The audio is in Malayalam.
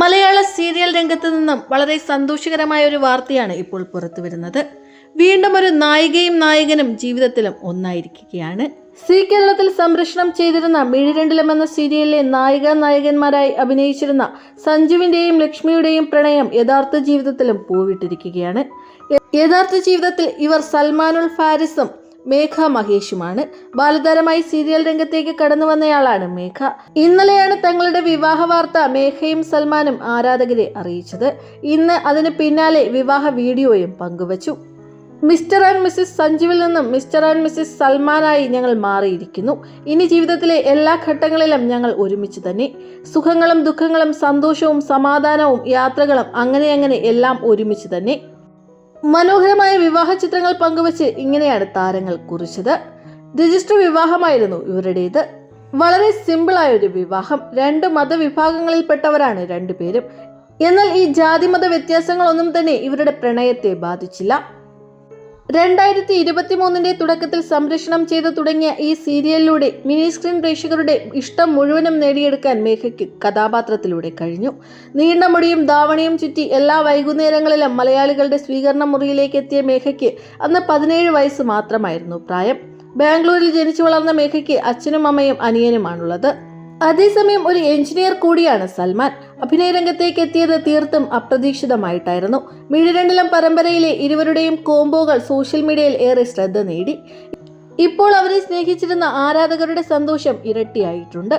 മലയാള സീരിയൽ രംഗത്ത് നിന്നും വളരെ സന്തോഷകരമായ ഒരു വാർത്തയാണ് ഇപ്പോൾ പുറത്തു വരുന്നത് വീണ്ടും ഒരു നായികയും നായകനും ജീവിതത്തിലും ഒന്നായിരിക്കുകയാണ്. സി കേരളത്തിൽ സംരക്ഷണം ചെയ്തിരുന്ന മിഴിരണ്ടിലം എന്ന സീരിയലിലെ നായിക നായകന്മാരായി അഭിനയിച്ചിരുന്ന സഞ്ജുവിന്റെയും ലക്ഷ്മിയുടെയും പ്രണയം യഥാർത്ഥ ജീവിതത്തിലും പൂവിട്ടിരിക്കുകയാണ്. യഥാർത്ഥ ജീവിതത്തിൽ ഇവർ സൽമാനുൽ ഫാരിസും മേഘ മഹേഷുമാണ്. ബാലതാരമായി സീരിയൽ രംഗത്തേക്ക് കടന്നു വന്നയാളാണ് മേഘ. ഇന്നലെയാണ് തങ്ങളുടെ വിവാഹ വാർത്ത മേഘയും സൽമാനും ആരാധകരെ അറിയിച്ചത്. ഇന്ന് അതിന് പിന്നാലെ വിവാഹ വീഡിയോയും പങ്കുവച്ചു. മിസ്റ്റർ ആൻഡ് മിസ്സിസ് സഞ്ജുവിൽ നിന്നും മിസ്റ്റർ ആൻഡ് മിസ്സിസ് സൽമാനായി ഞങ്ങൾ മാറിയിരിക്കുന്നു. ഇനി ജീവിതത്തിലെ എല്ലാ ഘട്ടങ്ങളിലും ഞങ്ങൾ ഒരുമിച്ച് തന്നെ. സുഖങ്ങളും ദുഃഖങ്ങളും സന്തോഷവും സമാധാനവും യാത്രകളും അങ്ങനെ അങ്ങനെ എല്ലാം ഒരുമിച്ച് തന്നെ. മനോഹരമായ വിവാഹ ചിത്രങ്ങൾ പങ്കുവച്ച് ഇങ്ങനെയാണ് താരങ്ങൾ കുറിച്ചത്. രജിസ്റ്റർ വിവാഹമായിരുന്നു ഇവരുടേത്. വളരെ സിമ്പിളായ ഒരു വിവാഹം. രണ്ട് മതവിഭാഗങ്ങളിൽപ്പെട്ടവരാണ് രണ്ടുപേരും. എന്നാൽ ഈ ജാതിമത വ്യത്യാസങ്ങളൊന്നും തന്നെ ഇവരുടെ പ്രണയത്തെ ബാധിച്ചില്ല. രണ്ടായിരത്തി ഇരുപത്തി മൂന്നിന്റെ തുടക്കത്തിൽ സംരക്ഷണം ചെയ്തു തുടങ്ങിയ ഈ സീരിയലിലൂടെ മിനി സ്ക്രീൻ പ്രേക്ഷകരുടെ ഇഷ്ടം മുഴുവനും നേടിയെടുക്കാൻ മേഘയ്ക്ക് കഥാപാത്രത്തിലൂടെ കഴിഞ്ഞു. നീണ്ട മുടിയും ധാവണിയും ചുറ്റി എല്ലാ വൈകുന്നേരങ്ങളിലും മലയാളികളുടെ സ്വീകരണ മുറിയിലേക്ക് എത്തിയ മേഘയ്ക്ക് അന്ന് പതിനേഴ് വയസ്സ് മാത്രമായിരുന്നു പ്രായം. ബാംഗ്ലൂരിൽ ജനിച്ചു വളർന്ന മേഘയ്ക്ക് അച്ഛനും അമ്മയും അനിയനുമാണുള്ളത്. അതേസമയം ഒരു എഞ്ചിനീയർ കൂടിയാണ് സൽമാൻ. അഭിനയ രംഗത്തേക്ക് എത്തിയത് തീർത്തും അപ്രതീക്ഷിതമായിട്ടായിരുന്നു. മിഴിരണ്ടിലം പരമ്പരയിലെ ഇരുവരുടെയും കോംബോകൾ സോഷ്യൽ മീഡിയയിൽ ഏറെ ശ്രദ്ധ നേടി. ഇപ്പോൾ അവരെ സ്നേഹിച്ചിരുന്ന ആരാധകരുടെ സന്തോഷം ഇരട്ടിയായിട്ടുണ്ട്.